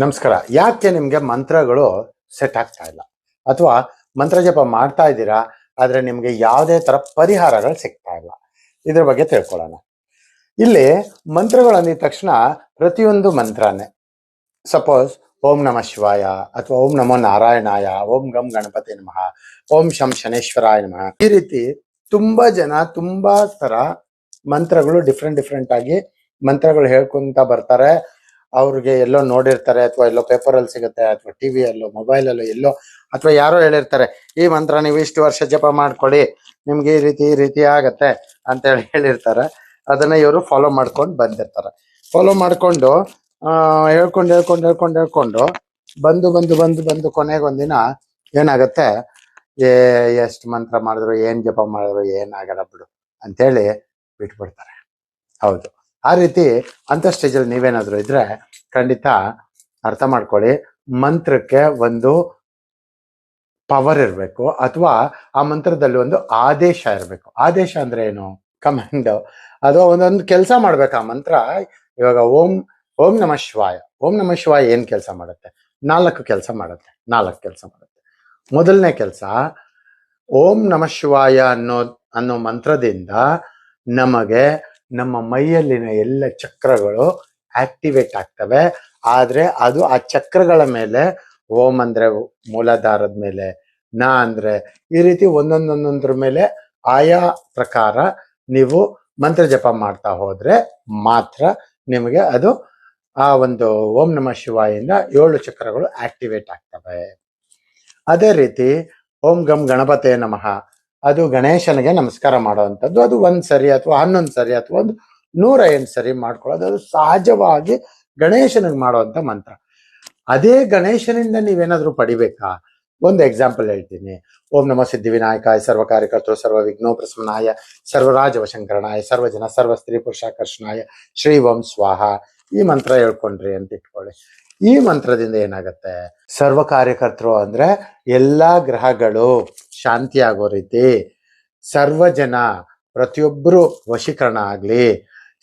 ನಮಸ್ಕಾರ. ಯಾಕೆ ನಿಮ್ಗೆ ಮಂತ್ರಗಳು ಸೆಟ್ ಆಗ್ತಾ ಇಲ್ಲ? ಅಥವಾ ಮಂತ್ರ ಜಪ ಮಾಡ್ತಾ ಇದ್ದೀರಾ, ಆದ್ರೆ ನಿಮ್ಗೆ ಯಾವುದೇ ತರ ಪರಿಹಾರಗಳು ಸಿಗ್ತಾ ಇಲ್ಲ. ಇದ್ರ ಬಗ್ಗೆ ತಿಳ್ಕೊಳ್ಳೋಣ. ಇಲ್ಲಿ ಮಂತ್ರಗಳು ಅಂದಿದ ತಕ್ಷಣ ಪ್ರತಿಯೊಂದು ಮಂತ್ರನೇ. ಸಪೋಸ್ ಓಂ ನಮ ಶಿವಾಯ ಅಥವಾ ಓಂ ನಮೋ ನಾರಾಯಣಾಯ, ಓಂ ಗಂ ಗಣಪತಿ ನಮಃ, ಓಂ ಶಂ ಶನೇಶ್ವರಾಯ ನಮಃ. ಈ ರೀತಿ ತುಂಬಾ ಜನ ತುಂಬಾ ತರ ಮಂತ್ರಗಳು ಡಿಫ್ರೆಂಟ್ ಡಿಫ್ರೆಂಟ್ ಆಗಿ ಮಂತ್ರಗಳು ಹೇಳ್ಕೊಂತ ಬರ್ತಾರೆ. ಅವ್ರಿಗೆ ಎಲ್ಲೋ ನೋಡಿರ್ತಾರೆ ಅಥವಾ ಎಲ್ಲೋ ಪೇಪರ್ ಅಲ್ಲಿ ಸಿಗುತ್ತೆ ಅಥವಾ ಟಿವಿ ಅಲ್ಲೋ ಮೊಬೈಲ್ ಅಲ್ಲೋ ಎಲ್ಲೋ ಅಥವಾ ಯಾರೋ ಹೇಳಿರ್ತಾರೆ, ಈ ಮಂತ್ರ ನೀವು ಇಷ್ಟು ವರ್ಷ ಜಪ ಮಾಡ್ಕೊಳ್ಳಿ ನಿಮ್ಗೆ ಈ ರೀತಿ ಈ ರೀತಿ ಆಗತ್ತೆ ಅಂತ ಹೇಳಿ ಹೇಳಿರ್ತಾರೆ. ಅದನ್ನ ಇವರು ಫಾಲೋ ಮಾಡ್ಕೊಂಡು ಬಂದಿರ್ತಾರೆ. ಫಾಲೋ ಮಾಡ್ಕೊಂಡು, ಆ, ಹೇಳ್ಕೊಂಡು ಹೇಳ್ಕೊಂಡು ಹೇಳ್ಕೊಂಡು ಹೇಳ್ಕೊಂಡು ಬಂದು ಬಂದು ಬಂದು ಬಂದು ಕೊನೆಗೆ ಒಂದಿನ ಏನಾಗತ್ತೆ, ಏ, ಎಷ್ಟು ಮಂತ್ರ ಮಾಡಿದ್ರು, ಏನ್ ಜಪ ಮಾಡಿದ್ರು ಏನಾಗಲ್ಲ ಬಿಡು ಅಂತೇಳಿ ಬಿಟ್ಬಿಡ್ತಾರೆ. ಹೌದು. ಆ ರೀತಿ ಅಂತ ಸ್ಟೇಜಲ್ಲಿ ನೀವೇನಾದ್ರು ಇದ್ರೆ ಖಂಡಿತ ಅರ್ಥ ಮಾಡ್ಕೊಳ್ಳಿ. ಮಂತ್ರಕ್ಕೆ ಒಂದು ಪವರ್ ಇರಬೇಕು ಅಥವಾ ಆ ಮಂತ್ರದಲ್ಲಿ ಒಂದು ಆದೇಶ ಇರಬೇಕು. ಆದೇಶ ಅಂದ್ರೆ ಏನು? ಕಮಾಂಡ್ ಅಥವಾ ಒಂದೊಂದು ಕೆಲಸ ಮಾಡ್ಬೇಕು ಆ ಮಂತ್ರ. ಇವಾಗ ಓಂ ಓಂ ನಮ ಶಿವಾಯ. ಓಂ ನಮ ಶಿವಾಯ ಏನ್ ಕೆಲಸ ಮಾಡುತ್ತೆ? ನಾಲ್ಕು ಕೆಲಸ ಮಾಡುತ್ತೆ. ನಾಲ್ಕು ಕೆಲಸ ಮಾಡುತ್ತೆ. ಮೊದಲನೇ ಕೆಲಸ, ಓಂ ನಮ ಶಿವಾಯ ಅನ್ನೋ ಅನ್ನೋ ಮಂತ್ರದಿಂದ ನಮಗೆ ನಮ್ಮ ಮೈಯಲ್ಲಿನ ಎಲ್ಲ ಚಕ್ರಗಳು ಆಕ್ಟಿವೇಟ್ ಆಗ್ತವೆ. ಆದರೆ ಅದು ಆ ಚಕ್ರಗಳ ಮೇಲೆ, ಓಂ ಅಂದರೆ ಮೂಲಾಧಾರದ ಮೇಲೆ, ನ ಅಂದ್ರೆ ಈ ರೀತಿ ಒಂದೊಂದೊಂದೊಂದ್ರ ಮೇಲೆ ಆಯಾ ಪ್ರಕಾರ ನೀವು ಮಂತ್ರ ಜಪ ಮಾಡ್ತಾ ಹೋದ್ರೆ ಮಾತ್ರ ನಿಮಗೆ ಅದು ಆ ಒಂದು ಓಂ ನಮ ಶಿವಾಯಿಂದ ಏಳು ಚಕ್ರಗಳು ಆಕ್ಟಿವೇಟ್ ಆಗ್ತವೆ. ಅದೇ ರೀತಿ ಓಂ ಗಂ ಗಣಪತೇ ನಮಃ. ಅದು ಗಣೇಶನಿಗೆ ನಮಸ್ಕಾರ ಮಾಡುವಂಥದ್ದು. ಅದು ಒಂದ್ ಸರಿ ಅಥವಾ ಹನ್ನೊಂದು ಸರಿ ಅಥವಾ ಒಂದು ನೂರ ಎಂಟು ಸರಿ ಮಾಡ್ಕೊಳ್ಳೋದು. ಅದು ಸಹಜವಾಗಿ ಗಣೇಶನಿಗೆ ಮಾಡುವಂತ ಮಂತ್ರ. ಅದೇ ಗಣೇಶನಿಂದ ನೀವೇನಾದ್ರೂ ಪಡಿಬೇಕಾ? ಒಂದು ಎಕ್ಸಾಂಪಲ್ ಹೇಳ್ತೀನಿ. ಓಂ ನಮ ಸಿದ್ಧಿವಿನಾಯಕ ಸರ್ವ ಕಾರ್ಯಕರ್ತರು ಸರ್ವ ವಿಘ್ನೋ ಪ್ರಸನ್ನಾಯ ಸರ್ವರಾಜ ವಶಂಕರಣಾಯ ಸರ್ವಜನ ಸರ್ವ ಸ್ತ್ರೀ ಪುರುಷಾಕರ್ಷಣಾಯ, ಶ್ರೀ ಓಂ ಸ್ವಾಹ. ಈ ಮಂತ್ರ ಹೇಳ್ಕೊಂಡ್ರಿ ಅಂತ ಇಟ್ಕೊಳ್ಳಿ. ಈ ಮಂತ್ರದಿಂದ ಏನಾಗತ್ತೆ? ಸರ್ವ ಕಾರ್ಯಕರ್ತರು ಅಂದ್ರೆ ಎಲ್ಲಾ ಗ್ರಹಗಳು. ಶಾಂತಿ ಆಗೋ ರೀತಿ ಸರ್ವ ಜನ ಪ್ರತಿಯೊಬ್ಬರು ವಶೀಕರಣ ಆಗಲಿ,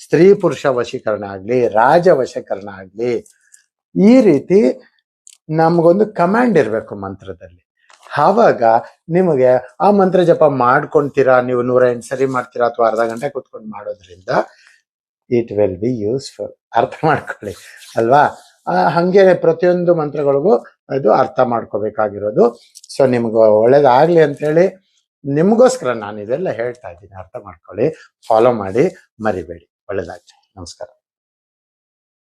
ಸ್ತ್ರೀ ಪುರುಷ ವಶೀಕರಣ ಆಗಲಿ, ರಾಜ ವಶೀಕರಣ ಆಗಲಿ, ಈ ರೀತಿ ನಮಗೊಂದು ಕಮಾಂಡ್ ಇರಬೇಕು ಮಂತ್ರದಲ್ಲಿ. ಆವಾಗ ನಿಮಗೆ ಆ ಮಂತ್ರ ಜಪ ಮಾಡ್ಕೊಂತೀರಾ, ನೀವು ನೂರ ಎಂಟು ಸರಿ ಮಾಡ್ತೀರಾ ಅಥವಾ ಅರ್ಧ ಗಂಟೆ ಕುತ್ಕೊಂಡು ಮಾಡೋದ್ರಿಂದ ಇಟ್ ವಿಲ್ ಬಿ ಯೂಸ್ಫುಲ್ ಅರ್ಥ ಮಾಡ್ಕೊಳ್ಳಿ, ಅಲ್ವಾ? ಹಂಗೆ ಪ್ರತಿಯೊಂದು ಮಂತ್ರಗಳಿಗೂ ಇದು ಅರ್ಥ ಮಾಡ್ಕೋಬೇಕಾಗಿರೋದು. ಸೊ ನಿಮ್ಗೆ ಒಳ್ಳೇದಾಗ್ಲಿ ಅಂತೇಳಿ, ನಿಮಗೋಸ್ಕರ ನಾನು ಇದೆಲ್ಲ ಹೇಳ್ತಾ ಇದ್ದೀನಿ. ಅರ್ಥ ಮಾಡ್ಕೊಳ್ಳಿ ಫಾಲೋ ಮಾಡಿ, ಮರಿಬೇಡಿ. ಒಳ್ಳೇದಾಗ್ಲಿ. ನಮಸ್ಕಾರ.